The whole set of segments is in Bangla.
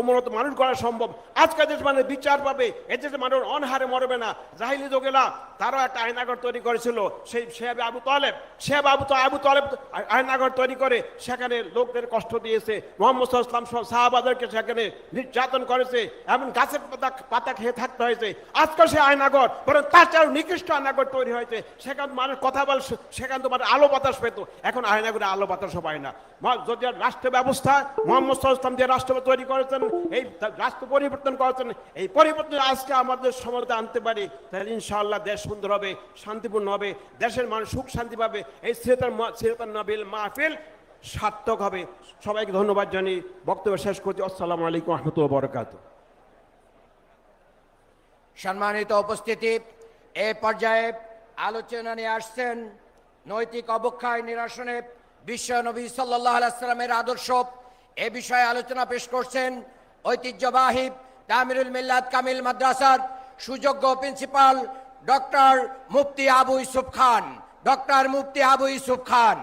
উন্নত মানুষ করা সম্ভব। আজকে দেশ মানে বিচার পাবে এদেশে মানুষ অনহারে মরবে না। জাহিলি যোগেলা তারাও একটা আয়নাগর তৈরি করেছিল, সেই শেহাবে আবু তালেব। শেহাব আবু তো আবু তালেব আয়নাগর তৈরি করে সেখানে লোকদের কষ্ট দিয়েছে। মোহাম্মদ আলাইহি ওয়াসাল্লাম সাহাবাদেরকে সেখানে নির্যাতন করেছে, এমন গাছের পাতা পাতা খেয়ে থাকতে হয়েছে। আজকে সে আয়নাগর বরং তার চেয়ে নিকৃষ্ট আয়নাগর তৈরি হয়েছে। সেখানে মানুষ কথা বল সেখানে তো মানে আলো বাতাস পেত। এখন আয়নাগরে আলো বাতাস পায় না। যদি রাষ্ট্র ব্যবস্থা মোহাম্মদ আলাইহি যে রাষ্ট্র তৈরি করেছেন এই রাষ্ট্র পরিবর্তন করেছেন এই পরিবর্তন আজকে আমাদের সমাজে আনতে পারি, তাহলে ইনশাআল্লাহ দেশ সুন্দর হবে, শান্তিপূর্ণ হবে, দেশের মানুষ সুখ শান্তি পাবে, এই সিরতার সিরতার নবিল মাহফিল সার্থক হবে। সবাইকে ধন্যবাদ জানিয়ে বক্তব্য শেষ করছি। আসসালামু আলাইকুম রহমতুল্লাহ বরকাত সম্মানিত উপস্থিতি, এ পর্যায়ে আলোচনা নিয়ে আসছেন নৈতিক অবক্ষয় নিরসনে বিশ্ব নবী সাল্লাহ আলাইস্লামের আদর্শ, এ বিষয়ে আলোচনা পেশ করছেন ঐতিহ্যবাহী তামিরুল মিল্লাত কামিল মাদ্রাসার সুযোগ্য principal doctor Mufti Abu Isuf Khan. Doctor Mufti Abu Isuf Khan.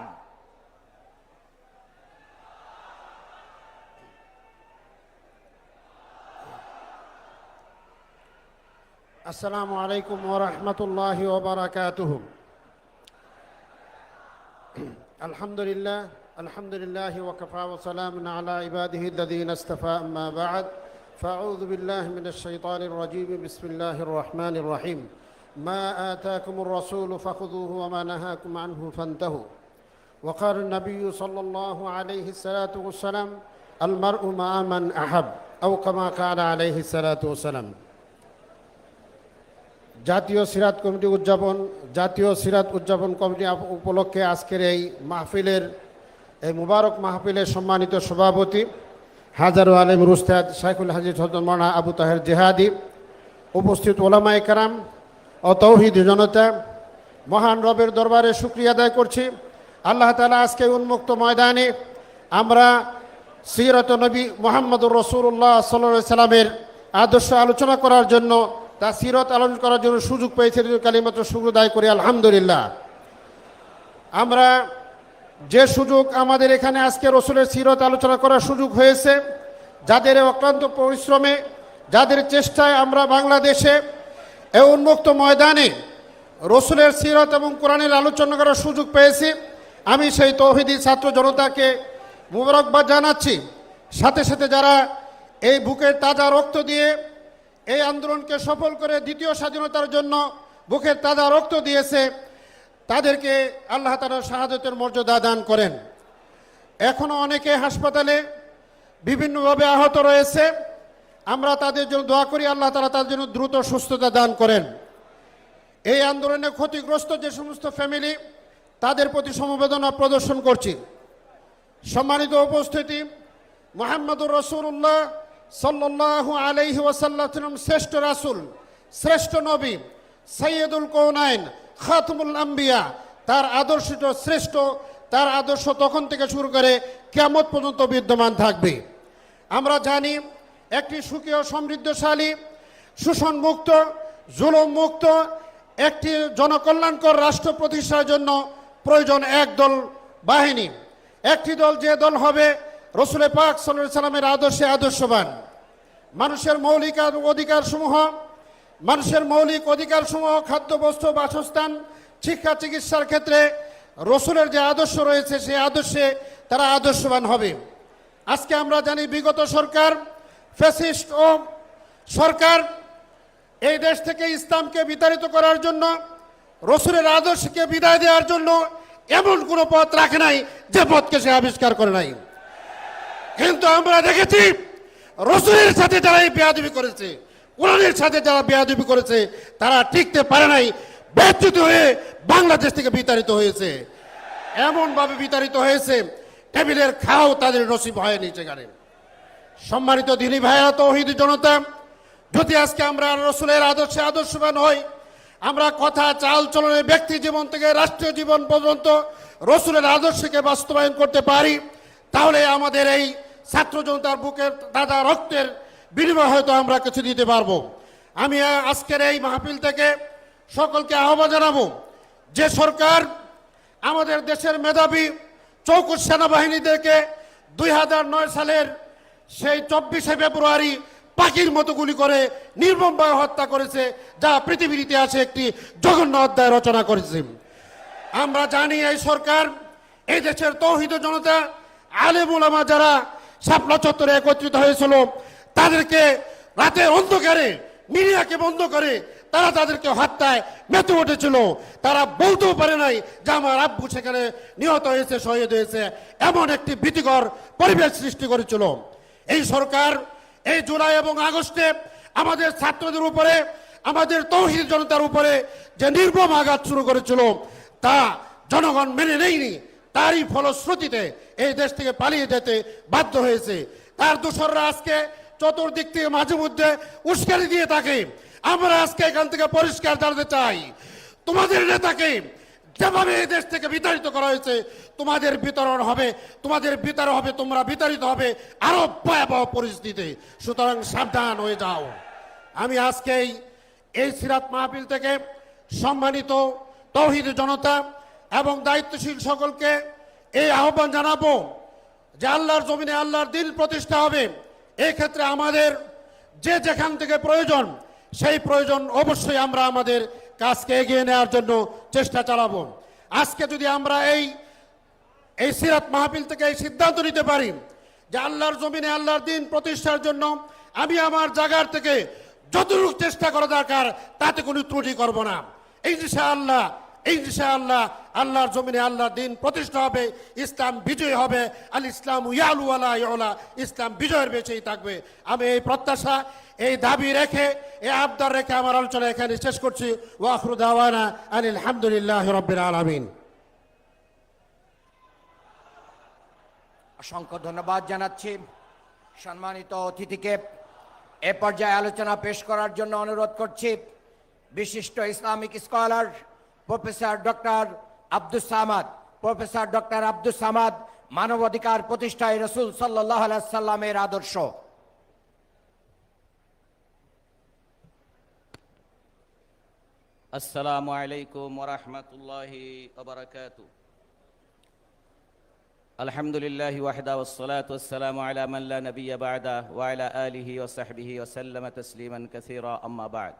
আসসালামু আলাইকুম ওরহমতুল্লাহ ওবরাকাত আলহামদুলিল্লাহ الحمد لله الحمد لله وكفى وسلام على عباده الذين استفى أما بعد فأعوذ بالله من الشيطان الرجيم بسم الله الرحمن الرحيم ما آتاكم الرسول فخذوه وما نهاكم عنه فانتهوا وقال النبي صلى الله عليه الصلاة والسلام المرء مع من أحب أو كما قال عليه الصلاة والسلام জাতীয় সিরাত কমিটি উদযাপন জাতীয় সিরাত উদযাপন কমিটি আপ- উপলক্ষে আজকের এই মাহফিলের এই মুবারক মাহফিলের সম্মানিত সভাপতি হাজারু আলম রুস্তাদ শাইখুল হাজির সদমানা আবু তাহের জেহাদি, উপস্থিত ওলামায়ে কারাম ও তৌহিদ জনতা, মহান রবের দরবারে শুক্রিয়া আদায় করছি। আল্লাহ তালা আজকে উন্মুক্ত ময়দানে আমরা সিরত নবী মোহাম্মদুর রসুল্লাহ সাল্লাহ সাল্লামের আদর্শ আলোচনা করার জন্য তা সিরত আলোচনা করার জন্য সুযোগ পেয়েছে। কালিমাত্র শুক্র দায় করি, আলহামদুলিল্লাহ। আমরা যে সুযোগ আমাদের এখানে আজকে রসুলের সিরত আলোচনা করার সুযোগ হয়েছে, যাদের অক্লান্ত পরিশ্রমে, যাদের চেষ্টায় আমরা বাংলাদেশে এ উন্মুক্ত ময়দানে রসুলের সিরত এবং কোরআনের আলোচনা করার সুযোগ পেয়েছি, আমি সেই তৌহিদি ছাত্র জনতাকে মুবারকবাদ জানাচ্ছি। সাথে সাথে যারা এই বুকের তাজা রক্ত দিয়ে এই আন্দোলনকে সফল করে দ্বিতীয় স্বাধীনতার জন্য বুকের তাজা রক্ত দিয়েছে তাদেরকে আল্লাহ তালার শাহাদতের মর্যাদা দান করেন। এখনও অনেকে হাসপাতালে বিভিন্নভাবে আহত রয়েছে। আমরা তাদের জন্য দোয়া করি, আল্লাহ তালা তাদের জন্য দ্রুত সুস্থতা দান করেন। এই আন্দোলনে ক্ষতিগ্রস্ত যে সমস্ত ফ্যামিলি, তাদের প্রতি সমবেদনা প্রদর্শন করছি। সম্মানিত উপস্থিতি, মোহাম্মদুর রসুল্লাহ সাল্লাহ আলাইহি ওয়াসাল্লাম শ্রেষ্ঠ রাসুল, শ্রেষ্ঠ নবী সৈয়দুল কৌনাইন খাতমুল আম্বিয়া, তার আদর্শটা শ্রেষ্ঠ, তার আদর্শ তখন থেকে শুরু করে কেমত পর্যন্ত বিদ্যমান থাকবে? আমরা জানি একটি সুখী ও সমৃদ্ধশালী শোষণ মুক্ত জুলুম মুক্ত একটি জনকল্যাণকর রাষ্ট্র প্রতিষ্ঠার জন্য প্রয়োজন একদল বাহিনী। একটি দল যে দল হবে রসুলে পাক সাল্লামের আদর্শে আদর্শবান। মানুষের মৌলিক অধিকার সমূহ মানুষের মৌলিক অধিকার সমূহ খাদ্য বস্ত্র বাসস্থান, শিক্ষা, চিকিৎসার ক্ষেত্রে রসুলের যে আদর্শ রয়েছে, সেই আদর্শে তারা আদর্শবান হবে। আজকে আমরা জানি বিগত সরকার, ফ্যাসিস্ট ও সরকার এই দেশ থেকে ইসলামকে বিতাড়িত করার জন্য, রসুলের আদর্শকে বিদায় দেওয়ার জন্য এমন কোনো পথ রাখে নাই যে পথকে সে আবিষ্কার করে নাই। কিন্তু আমরা দেখেছি, রসুলের সাথে যারা এই বেয়াদবি করেছে। কোরআনের সাথে যারা বেয়াদবি করেছে, তারা টিকতে পারে নাই, ব্যর্থিত হয়ে বাংলাদেশ থেকে বিতাড়িত হয়েছে। এমনভাবে বিতাড়িত হয়েছে, টেবিলের খাও তাদের নসিব হয়নি সেখানে। সম্মানিত দিনী ভাইয়া তৌহিদ জনতা, যদি আজকে আমরা রসুলের আদর্শে আদর্শবান হই, আমরা কথা চাল চলনের ব্যক্তি জীবন থেকে রাষ্ট্রীয় জীবন পর্যন্ত রসুলের আদর্শকে বাস্তবায়ন করতে পারি, তাহলে আমাদের এই ছাত্র জনতার বুকের দাদা রক্তের বিনিময় হয়তো আমরা কিছু দিতে পারব। আমি আজকের এই মাহফিল থেকে সকলকে আহ্বান জানাব যে সরকার আমাদের দেশের মেধাবী চৌকুশ সেনাবাহিনীদেরকে দুই হাজার নয় সালের সেই চব্বিশে ফেব্রুয়ারি পাখির মতো গুলি করে নির্মমভাবে হত্যা করেছে, যা পৃথিবীর ইতিহাসে একটি জঘন্য অধ্যায় রচনা করেছে। আমরা জানি এই সরকার, এই দেশের তৌহিদ জনতা আলেম ওলামা যারা শাপলা চত্বরে একত্রিত হয়েছিল তাদেরকে রাতের অন্ধকারে, মিডিয়াকে বন্ধ করে তারা তাদেরকে হত্যায় মেতে উঠেছিল। তারা বলতেও পারে নাই যে আমার আব্বু সেখানে নিহত হয়েছে, শহীদ হয়েছে, এমন একটি ভীতিকর পরিবেশ সৃষ্টি করেছিল। এই সরকার এই জুলাই এবং আগস্টে আমাদের ছাত্রদের উপরে, আমাদের তৌহিদ জনতার উপরে যে নির্মম আঘাত শুরু করেছিল, তা জনগণ মেনে নেয়নি। তারই ফলশ্রুতিতে এই দেশ থেকে পালিয়ে যেতে বাধ্য হয়েছে। তার দোসররা আজকে চতুর্দিক থেকে মাঝে মধ্যে উস্কানি দিয়ে থাকে। আমরা আজকে এখান থেকে পরিষ্কার জানাতে চাই, তোমাদের নেতাকে যেভাবে এই দেশ থেকে বিতাড়িত করা হয়েছে, তোমাদের বিতরণ হবে, তোমাদের বিতরণ হবে, তোমরা বিতাড়িত হবে আরও ভয়াবহ পরিস্থিতি সুতরাং সাবধান হয়ে যাও। আমি আজকে এই- সিরাত মাহফিল থেকে সম্মানিত তৌহিদ জনতা এবং দায়িত্বশীল সকলকে এই আহ্বান জানাব যে আল্লাহর জমিনে আল্লাহর দিন প্রতিষ্ঠা হবে। ক্ষেত্রে আমাদের যে যেখান থেকে প্রয়োজন, সেই প্রয়োজন অবশ্যই আমরা আমাদের কাজকে এগিয়ে নেওয়ার জন্য চেষ্টা চালাবো। আজকে যদি আমরা এই এই সিরাত মাহফিল থেকে এই সিদ্ধান্ত নিতে পারি যে আল্লাহর জমিনে আল্লাহর দিন প্রতিষ্ঠার জন্য আমি আমার জায়গার থেকে যতটুকু চেষ্টা করা দরকার, তাতে কোনো ত্রুটি করব না। ইনশাআল্লাহ ইনশাআল্লাহ আল্লাহর জমিনে আল্লাহর দিন প্রতিষ্ঠা হবে, ইসলাম বিজয় হবে, আল ইসলাম ইয়ালু আলা ইয়ালা ইসলাম বিজয়ের বেঁচেই থাকবে। আমি এই প্রত্যাশা, এই দাবি রেখে, এই আবদার রেখে আমার আলোচনা এখানে শেষ করছি। ওয়াখরু দাওয়ানা আনিল হামদুলিল্লাহ রব্বিল আলামিন। অসংখ্য ধন্যবাদ জানাচ্ছি। সম্মানিত অতিথিকে এ পর্যায়ে আলোচনা পেশ করার জন্য অনুরোধ করছি। বিশিষ্ট Islamic scholar professor doctor Abdul Samad professor doctor Abdul Samad মানবাধিকার প্রতিষ্ঠায় রাসূল সাল্লাল্লাহু আলাইহি সাল্লামের আদর্শ আসসালামু আলাইকুম ওয়া রাহমাতুল্লাহি ওরহমতুল্লাহি ওবরাকাতু আলহামদুলিল্লাহ ওয়াহদা ওসলাত ওসালাম আলা মাল্লা নবী বাদা ওয়ালা আলিহি ওসাহবিহি ওসাল্লাম তসলিমান কাসিরা আম্মা বাদ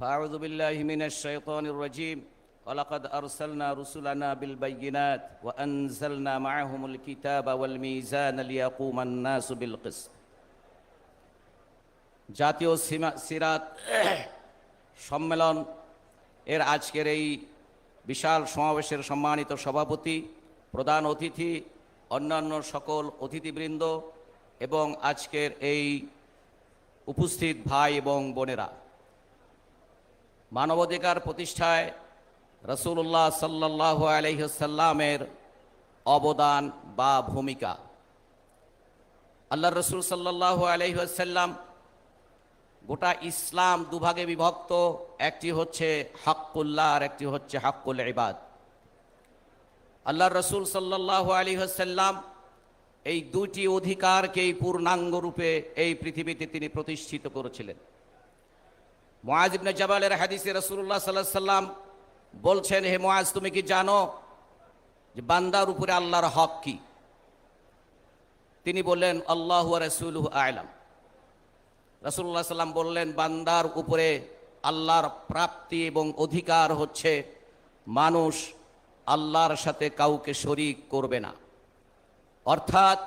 فأعوذ بالله من الشيطان الرجيم ولقد أرسلنا رسلنا بالبينات وأنزلنا معهم الكتاب والميزان ليقوم الناس بالقسط জাতীয় সীমা সিরাত সম্মেলন এর আজকের এই বিশাল সমাবেশের সম্মানিত সভাপতি প্রধান অতিথি অন্যান্য সকল অতিথিবৃন্দ এবং আজকের এই উপস্থিত ভাই এবং বোনেরা মানবাধিকার প্রতিষ্ঠায় রসুল্লাহ সাল্লাহ আলহ্লামের অবদান বা ভূমিকা। আল্লাহ রসুল সাল্লাহ আলহ্লাম গোটা ইসলাম দুভাগে বিভক্ত, একটি হচ্ছে হাক্কুল্লাহ আর একটি হচ্ছে হাক্কুল ইবাদ। আল্লাহ রসুল সাল্লাহ আলী হাসাল্লাম এই দুটি অধিকারকেই পূর্ণাঙ্গ রূপে এই পৃথিবীতে তিনি প্রতিষ্ঠিত করেছিলেন। মোয়াজ ইবনে জাবালের হাদিসে রসুল্লাহ সাল্লাহ সাল্লাম বলছেন, হে মোয়াজ তুমি কি জানো যে বান্দার উপরে আল্লাহর হক কি? তিনি বললেন, আল্লাহ রসুল আয়লাম রাসুল্লাহ সাল্লাম বললেন, বান্দার উপরে আল্লাহর প্রাপ্তি এবং অধিকার হচ্ছে মানুষ আল্লাহর সাথে কাউকে শরিক করবে না। অর্থাৎ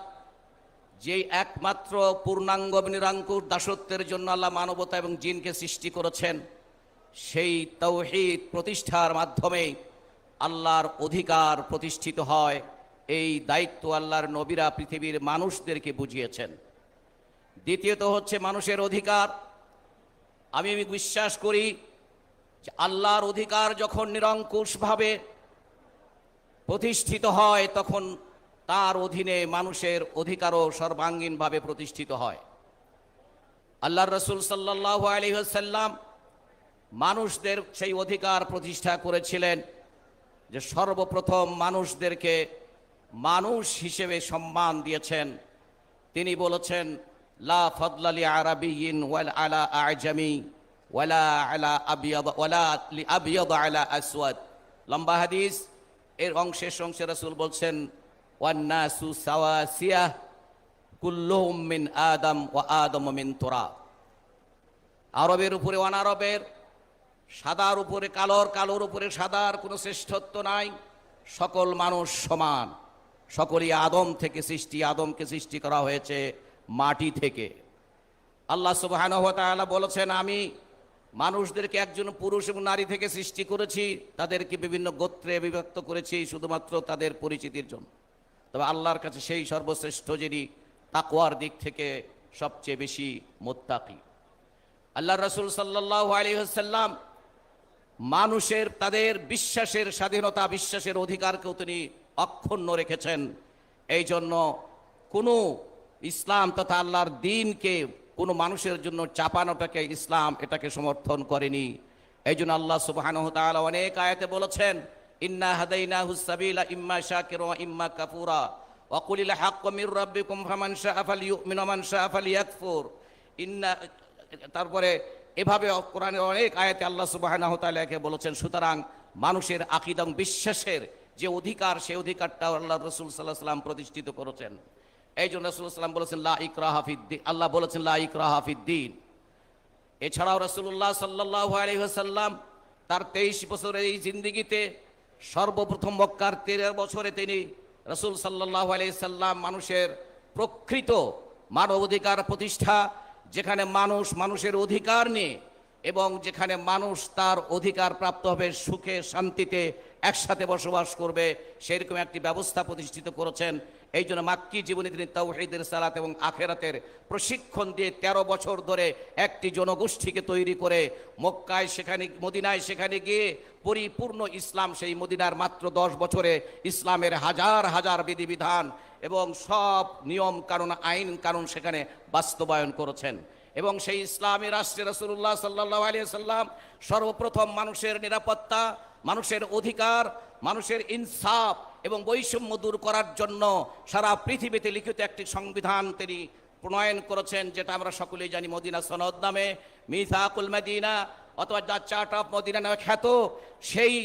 যেই একমাত্র পূর্ণাঙ্গ নিরাঙ্কুর দাসত্বের জন্য আল্লাহ মানবতা এবং জিনকে সৃষ্টি করেছেন, সেই তৌহিদ প্রতিষ্ঠার মাধ্যমে আল্লাহর অধিকার প্রতিষ্ঠিত হয়। এই দায়িত্ব আল্লাহর নবীরা পৃথিবীর মানুষদেরকে বুঝিয়েছেন। দ্বিতীয়ত হচ্ছে মানুষের অধিকার। আমি আমি বিশ্বাস করি যে আল্লাহর অধিকার যখন নিরঙ্কুশভাবে প্রতিষ্ঠিত হয়, তখন তার অধীনে মানুষের অধিকারও সর্বাঙ্গীনভাবে প্রতিষ্ঠিত হয়। আল্লাহ রসুল সাল্লাহ আলহিহাসাল্লাম মানুষদের সেই অধিকার প্রতিষ্ঠা করেছিলেন যে সর্বপ্রথম মানুষদেরকে মানুষ হিসেবে সম্মান দিয়েছেন। তিনি বলেছেন, লা ফদলালি আরাবিয়িন ওয়াল আলা আজমি ওয়ালা আলা আবিয়াদ ওয়ালা লি আবিয়াদ আলা আসওয়াদ। লম্বা হাদিস। এর অংশের অংশে রাসূল বলছেন ওয়ান্নাসু সাওয়াসিয়া কুল্লুহুম মিন আদম ও আদম মিন তোরা আরবের উপরে অনারবের, সাদার উপরে কালোর কালোর উপরে সাদার কোনো শ্রেষ্ঠত্ব নাই। সকল মানুষ সমান। সকলই আদম থেকে সৃষ্টি। আদমকে সৃষ্টি করা হয়েছে মাটি থেকে। আল্লাহ সুবহানাহু ওয়া বলেছেন, আমি মানুষদেরকে একজন পুরুষ এবং নারী থেকে সৃষ্টি করেছি। তাদেরকে বিভিন্ন গোত্রে বিভক্ত করেছি, শুধুমাত্র তাদের পরিচিতির জন্য। তবে আল্লাহর কাছে সেই সর্বশ্রেষ্ঠ যিনি তাকওয়ার দিক থেকে সবচেয়ে বেশি মোত্তাকি। আল্লাহ রসুল সাল্লাহ আলহিহাল্লাম মানুষের, তাদের বিশ্বাসের স্বাধীনতা, বিশ্বাসের অধিকারকেও তিনি অক্ষুণ্ণ রেখেছেন। এই জন্য কোনো ইসলাম তথা আল্লাহর দিনকে কোনো মানুষের জন্য চাপানোটাকে ইসলাম এটাকে সমর্থন করেনি। এই জন্য আল্লাহ ওয়া অনেক আয়াতে বলেছেন ইন্না হাদাইনাহু সাবিলা ইম্মা শাকিরা ইম্মা কাফুরা ওয়া কুলিল হাক্কু মির রাব্বিকুম ফামান শাআ ফালিয়ুমিন ওয়া মান শাআ ফালিয়াকফুর ইন্না তারপরে এভাবে কোরআনে অনেক আয়াতে আল্লাহ সুবহানাহু ওয়া তাআলাকে বলেছেন, সুতরাং মানুষের আকীদা বিশ্বাসের যে অধিকার, সেই অধিকারটা আল্লাহ রসুল সাল্লাহ সাল্লাম প্রতিষ্ঠিত করেছেন। এই জন্য রসুল সাল্লাম বলেছেন, লা ইকরা হাফিদ্দিন আল্লাহ বলেছেন, লা ইকরা হাফিদ্দিন এছাড়াও রসুল্লাহ সাল্লাহ আলহিহাসাল্লাম তার তেইশ বছরের এই জিন্দিগিতে সর্বপ্রথম মক্কার তেরো বছরে তিনি রসুল সাল্লাহ আলহিসাল্লাম মানুষের প্রকৃত মানবাধিকার প্রতিষ্ঠা, যেখানে মানুষ মানুষের অধিকার নিয়ে এবং যেখানে মানুষ তার অধিকার প্রাপ্ত হবে সুখে, শান্তিতে একসাথে বসবাস করবে, সেরকম একটি ব্যবস্থা প্রতিষ্ঠিত করেছেন এই জন্য মাক্কি জীবনে তিনি তাওহিদের সালাত এবং আখেরাতের প্রশিক্ষণ দিয়ে ১৩ বছর ধরে একটি জনগোষ্ঠীকে তৈরি করে মক্কায় সেখানে, মদিনায় সেখানে গিয়ে পরিপূর্ণ ইসলাম, সেই মদিনার মাত্র দশ বছরে ইসলামের হাজার হাজার বিধিবিধান এবং সব নিয়ম কানুন, আইন কানুন সেখানে বাস্তবায়ন করেছেন। এবং সেই ইসলামী রাষ্ট্রে রসুল্লাহ সাল্লাহ আলিয়া সাল্লাম সর্বপ্রথম মানুষের নিরাপত্তা, মানুষের অধিকার, মানুষের ইনসাফ এবং বৈষম্য দূর করার জন্য সারা পৃথিবীতে লিখিত একটি সংবিধান তিনি প্রণয়ন করেছেন, যেটা আমরা সকলেই জানি মদিনা সনদ নামে মিথাকুল মদিনা অথবা দ্য চার্ট অফ মদিনা নামে খ্যাত। সেই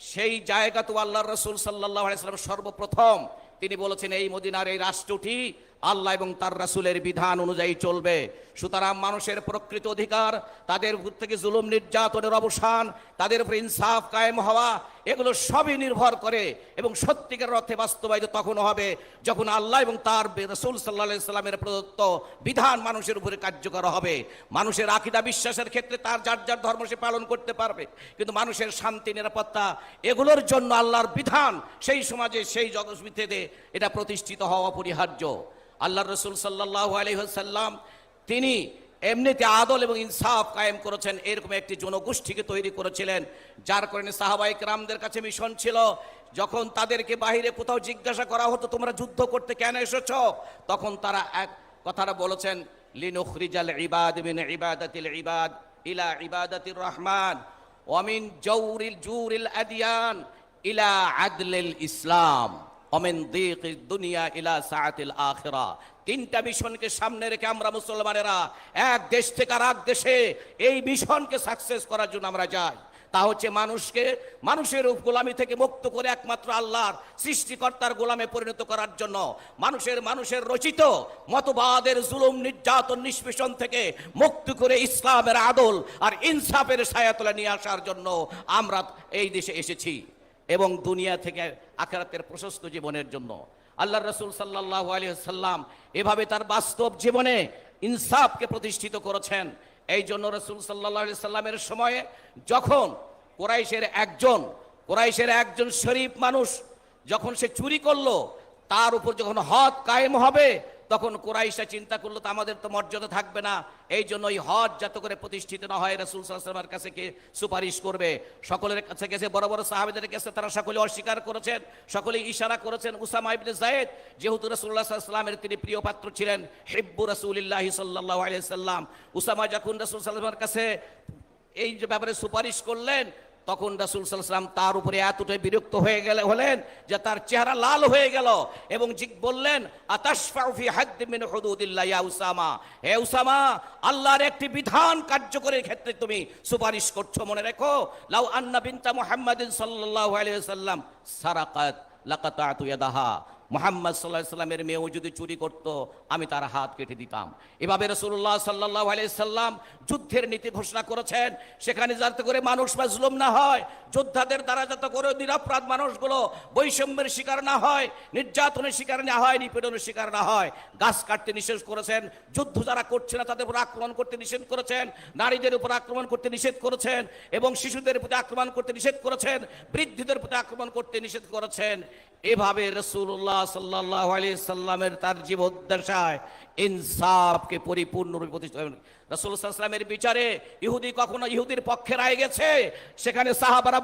সেই জায়গা তো আল্লাহ রসুল সাল্লাহ সর্বপ্রথম তিনি বলেছেন, এই মদিনার এই রাষ্ট্রটি আল্লাহ এবং তার রাসূলের বিধান অনুযায়ী চলবে। সুতরাং মানুষের প্রকৃত অধিকার, তাদের থেকে জুলুম, নির্যাতনের অবসান, তাদের উপর ইনসাফ কায়েম হওয়া, এগুলো সবই নির্ভর করে এবং সত্যিকার অর্থে বাস্তবায়িত তখন হবে যখন আল্লাহ এবং তার রসুল সাল্লাহ সাল্লামের প্রদত্ত বিধান মানুষের উপরে কার্যকর হবে। মানুষের আকিদা বিশ্বাসের ক্ষেত্রে তার যার যার ধর্ম সে পালন করতে পারবে। কিন্তু মানুষের শান্তি, নিরাপত্তা, এগুলোর জন্য আল্লাহর বিধান সেই সমাজে, সেই জগৎবিধে এটা প্রতিষ্ঠিত হওয়া অপরিহার্য। আল্লাহ রসুল সাল্লাহ আলহ্লাম তিনি এমনিতে আদল এবং ইনসাফ কায়েম করেছেন, এরকম একটি জনগোষ্ঠীকে তৈরি করেছিলেন, যার কারণে সাহাবাইক রামদের কাছে মিশন ছিল। যখন তাদেরকে বাহিরে কোথাও জিজ্ঞাসা করা হতো, তোমরা যুদ্ধ করতে কেন এসেছ? তখন তারা এক কথাটা বলেছেন, লিনুখরিজাল ইবাদ মিন ইবাদাতিল ইবাদ ইলা ইবাদাতির রহমান ওয়ামিন জৌরিল জুরিল আদিয়ান ইলা আদলিল ইসলাম। দুনিয়া ইলা সাআতিল আখিরা। তিনটা মিশনকে সামনে রেখে আমরা মুসলমানেরা এক দেশ থেকে আর এক দেশে এই মিশনকে সাকসেস করার জন্য আমরা যাই। তা হচ্ছে মানুষকে, মানুষের গোলামি থেকে মুক্ত করে একমাত্র আল্লাহর সৃষ্টিকর্তার গোলামে পরিণত করার জন্য, মানুষের মানুষের রচিত মতবাদের জুলুম, নির্যাতন, নিষ্পেষণ থেকে মুক্ত করে ইসলামের আদল আর ইনসাফের ছায়াতলা নিয়ে আসার জন্য আমরা এই দেশে এসেছি। এবং দুনিয়া থেকে আখেরাতের প্রশস্ত জীবনের জন্য। আল্লাহ রসুল সাল্লাহ আলী সাল্লাম এভাবে তার বাস্তব জীবনে ইনসাফকে প্রতিষ্ঠিত করেছেন। এই জন্য রসুল সাল্লাহ সাল্লামের সময়ে যখন কোরাইশের একজন কোরাইশের একজন শরীফ মানুষ যখন সে চুরি করল, তার উপর যখন হদ কায়েম হবে তখন কোরাইশা চিন্তা করল, তো আমাদের তো মর্যাদা থাকবে না। এই জন্য ওই হজ যাতে করে প্রতিষ্ঠিত না হয়, রসুল সাল্লামের কাছে কে সুপারিশ করবে। সকলের কাছে গেছে, বড় বড় সাহাবিদের কাছে তারা সকলে অস্বীকার করেছেন সকলে ইশারা করেছেন, উসামা ইবনে জায়েদ যেহেতু রসুল্লাহ সাল্লামের তিনি প্রিয় পাত্র ছিলেন, হিব্বু রসুলিল্লাহ সাল্লাহ আলিয়া সাল্লাম উসামা যখন রসুল সাল্লামের কাছে এই যে ব্যাপারে সুপারিশ করলেন তখন রাসুল সাল্লাম তার উপরে এতটাই বিরক্ত হয়ে গেলে হলেন যে তার চেহারা লাল হয়ে গেল এবং জিগ বললেন ইয়া উসামা। হে উসামা, আল্লাহর একটি বিধান কার্যকরের ক্ষেত্রে তুমি সুপারিশ করছ, মনে রেখো। লাউ আন্না বিনতা মুহাম্মাদিন সাল্লাল্লাহু সাল্লাম সারাকাত, লাকাতাতু মোহাম্মদ সাল্লাহ সাল্লামের মেয়েও যদি চুরি করত, আমি তার হাত কেটে দিতাম। এভাবে রসুল্লাহ সাল্লাহ সাল্লাম যুদ্ধের নীতি ঘোষণা করেছেন। সেখানে যাতে করে মানুষ বা মাজলুম না হয়, যোদ্ধাদের দ্বারা যাতে করে নিরপরাধ মানুষগুলো বৈষম্যের শিকার না হয়, নির্যাতনের শিকার না হয়, নিপীড়নের শিকার না হয়। গাছ কাটতে নিষেধ করেছেন, যুদ্ধ যারা করছে না, তাদের উপর আক্রমণ করতে নিষেধ করেছেন, নারীদের উপর আক্রমণ করতে নিষেধ করেছেন এবং শিশুদের প্রতি আক্রমণ করতে নিষেধ করেছেন, বৃদ্ধদের প্রতি আক্রমণ করতে নিষেধ করেছেন। এভাবে রসুল্লাহ সাল্লাহ আলি সাল্লামের তার জীবদ্দশায় ইনসাফকে পরিপূর্ণরূপে প্রতিষ্ঠা রসুলামের বিচারে ইহুদি কখনো ইহুদির পক্ষে রায় গেছে? সেখানে সাহাবারা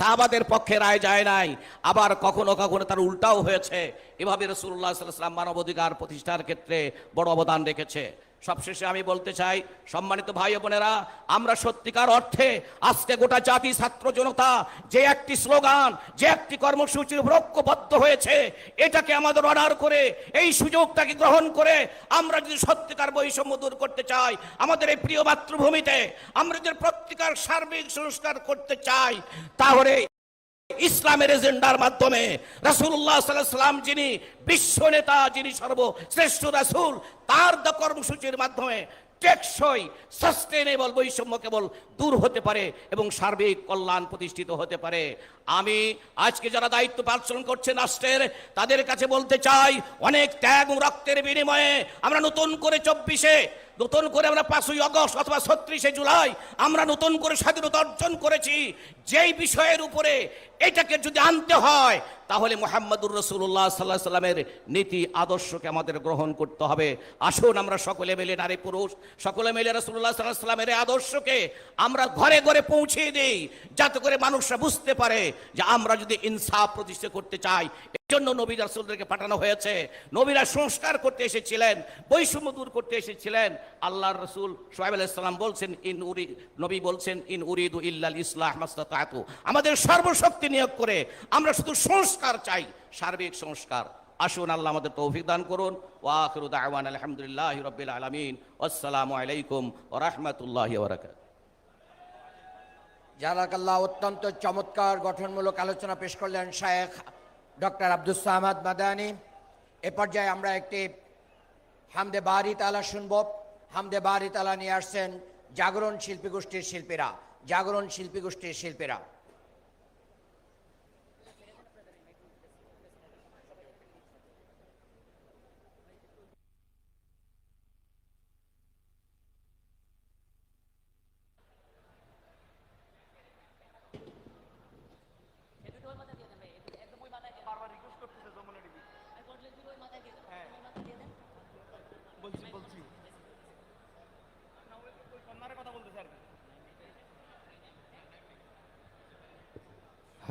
সাহাবাদের পক্ষে রায় যায় নাই। আবার কখনো কখনো তার উল্টাও হয়েছে। এভাবে রসুল্লাহ সাল্লাম মানবাধিকার প্রতিষ্ঠার ক্ষেত্রে বড় অবদান রেখেছে। সবশেষে আমি বলতে চাই, সম্মানিত ভাই বোনেরা, আমরা সত্যিকার অর্থে আজকে গোটা জাতি, ছাত্র, জনতা যে একটি স্লোগান, যে একটি কর্মসূচির ঐক্যবদ্ধ হয়েছে, এটাকে আমাদের অর্ডার করে, এই সুযোগটাকে গ্রহণ করে আমরা যদি সত্যিকার বৈষম্য দূর করতে চাই, আমাদের এই প্রিয় মাতৃভূমিতে আমরা যদি প্রত্যেকার সার্বিক সংস্কার করতে চাই, তাহলে ইসলামের এজেন্ডার মাধ্যমে রাসুল্লাহ সাল্লাম যিনি বিশ্ব নেতা, যিনি সর্বশ্রেষ্ঠ রাসুল, তার কর্মসূচির মাধ্যমে টেকসই সাস্টেনেবল বৈষম্য কেবল দূর হতে পারে এবং সার্বিক কল্যাণ প্রতিষ্ঠিত হতে পারে। আমি আজকে যারা দায়িত্ব পালন করছেন রাষ্ট্রের, তাদের কাছে বলতে চাই, অনেক ত্যাগ রক্তের বিনিময়ে আমরা নতুন করে চব্বিশে, নতুন করে আমরা পাঁচই আগস্ট অথবা ছত্রিশে জুলাই আমরা নতুন করে স্বাধীনতা অর্জন করেছি। যেই বিষয়ের উপরে এটাকে যদি আনতে হয়, তাহলে মোহাম্মদুর রসুল্লাহ সাল্লাহ সাল্লামের নীতি, আদর্শকে আমাদের গ্রহণ করতে হবে। আসুন আমরা সকলে মিলে নারী পুরুষ, সকলে মিলে রসুল্লাহ সাল্লাহ সাল্লামের আদর্শকে আমরা ঘরে ঘরে পৌঁছে দিই, যাতে করে মানুষরা বুঝতে পারে যে আমরা যদি ইনসাফ প্রতিষ্ঠা করতে চাই এর জন্য নবী রাসুলদেরকে পাঠানো হয়েছে। নবীরা সংস্কার করতে এসেছিলেন, বৈষম্য দূর করতে এসেছিলেন। আল্লাহর রসুল সোহাইব আলাইসাল্লাম বলছেন, ইন উরি নবী বলছেন, ইন উরিদু ইল্লাল মাস্তাতাতু। আমাদের সর্বশক্তি নিয়োগ করে আমরা শুধু সংস্কার চাই, সার্বিক সংস্কার। আসুন আল্লাহ আমাদের তৌফিক দান করুন। ওয়াখিরু দাওয়ান আলহামদুলিল্লাহি রাব্বিল আলামিন। আসসালামু আলাইকুম ওয়া রাহমাতুল্লাহি ওয়া বারাকাতুহু। জালাকাল্লাহ অত্যন্ত চমৎকার গঠনমূলক আলোচনা পেশ করলেন শায়েখ ডক্টর আব্দুল সাহমাদ মাদানি। এ পর্যায়ে আমরা একটি হামদে বাড়ি তালা শুনব। হামদে বাড়ি তালা নিয়ে আসছেন জাগরণ শিল্পী গোষ্ঠীর শিল্পীরা। জাগরণ শিল্পী গোষ্ঠীর শিল্পীরা।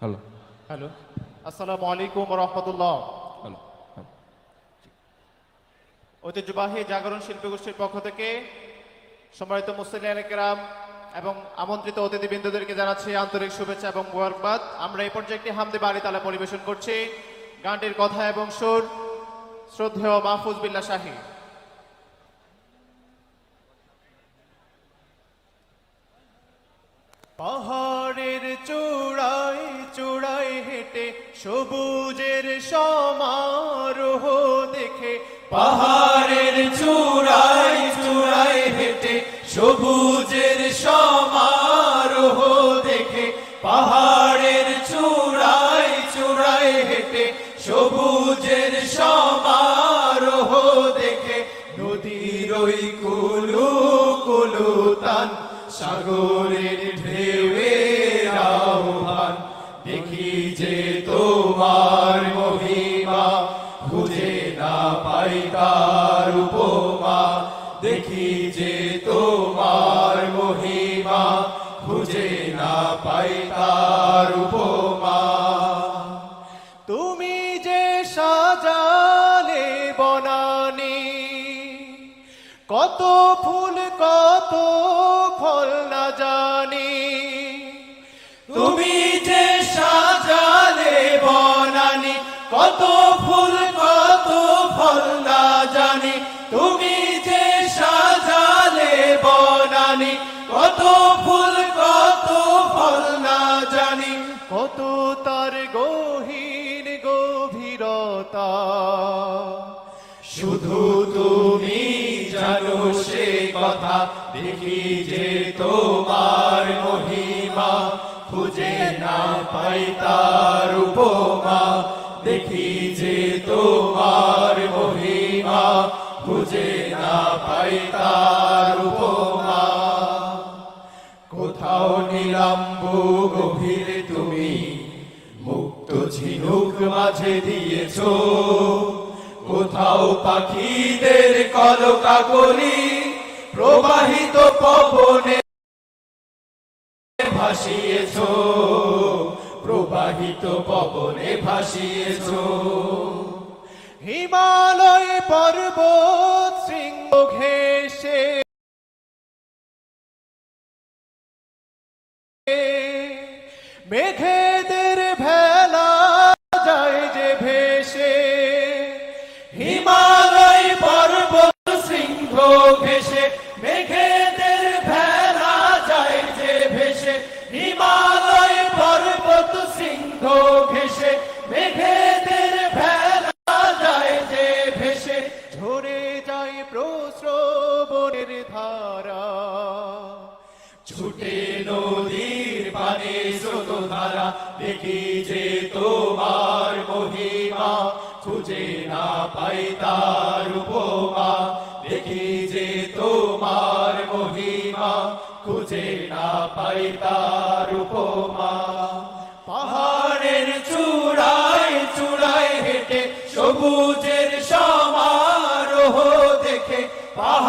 hello hello আসসালামু আলাইকুম রহমতুল্লাহ হ্যালো ঐতিহ্যবাহী জাগরণ শিল্পী গোষ্ঠীর পক্ষ থেকে সম্মানিত মুসলিম এবং আমন্ত্রিত অতিথিবৃন্দদেরকে জানাচ্ছি আন্তরিক শুভেচ্ছা এবং মুবারকবাদ। আমরা এই পর্যায়ে একটি হামদে বাড়ি তালা পরিবেশন করছি। গানটির কথা এবং সুর শ্রদ্ধেয় মাহফুজ বিল্লা শাহী। পাহাড়ের হেঁটে সবুজের সমারোহ দেখে পাহাড়ের চূড়ায় চূড়ায় হেঁটে সবুজের সমারোহ তুমি যে সাজালে বনানি, কত ফুল, কত ফল না জানি। তুমি যে সাজালে বনানি, কত ফুল, কত ফল না জানি। কত তার গহীন গভীরতা। শুধু তুমি জানো সে কথা, দেখি যে তোমার না পাই তার উপমা, দেখি যে তোমার মহিমা, খুঁজে না পাই তার উপমা। কোথাও নিলাম্বু গভীর তুমি, মুক্ত ঝিনুক মাঝে দিয়েছ। কোথাও পাখিদের কলকাকলি প্রবাহিত পবনে ভাসিয়েছ। প্রবাহিত পবনে ভাসিয়েছ। হিমালয় পর্বত শৃঙ্গ ঘেষে মেঘেদের பாக